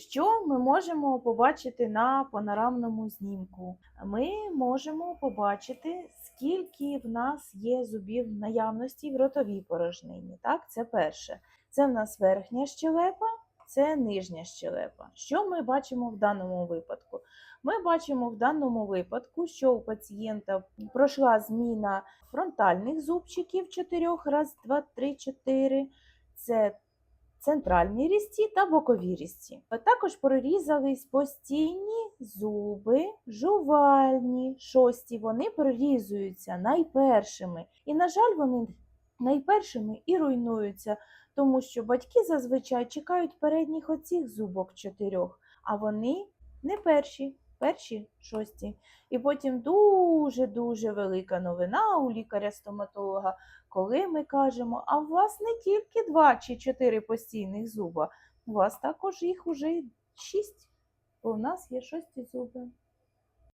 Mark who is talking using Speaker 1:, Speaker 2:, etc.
Speaker 1: Що ми можемо побачити на панорамному знімку? Ми можемо побачити, скільки в нас є зубів наявності в ротовій порожнині. Так, це перше. Це в нас верхня щелепа, це нижня щелепа. Що ми бачимо в даному випадку? Ми бачимо в даному випадку, що у пацієнта пройшла зміна фронтальних зубчиків чотирьох, раз, два, три, чотири. Це центральні різці та бокові різці. Також прорізались постійні зуби, жувальні, шості. Вони прорізуються найпершими. І, на жаль, вони найпершими і руйнуються, тому що батьки зазвичай чекають передніх оцих зубок чотирьох, а вони не перші, перші шості. І потім дуже-дуже велика новина у лікаря-стоматолога, коли ми кажемо, а у вас не тільки два чи чотири постійних зуба, у вас також їх уже шість, бо у нас є шості зуби.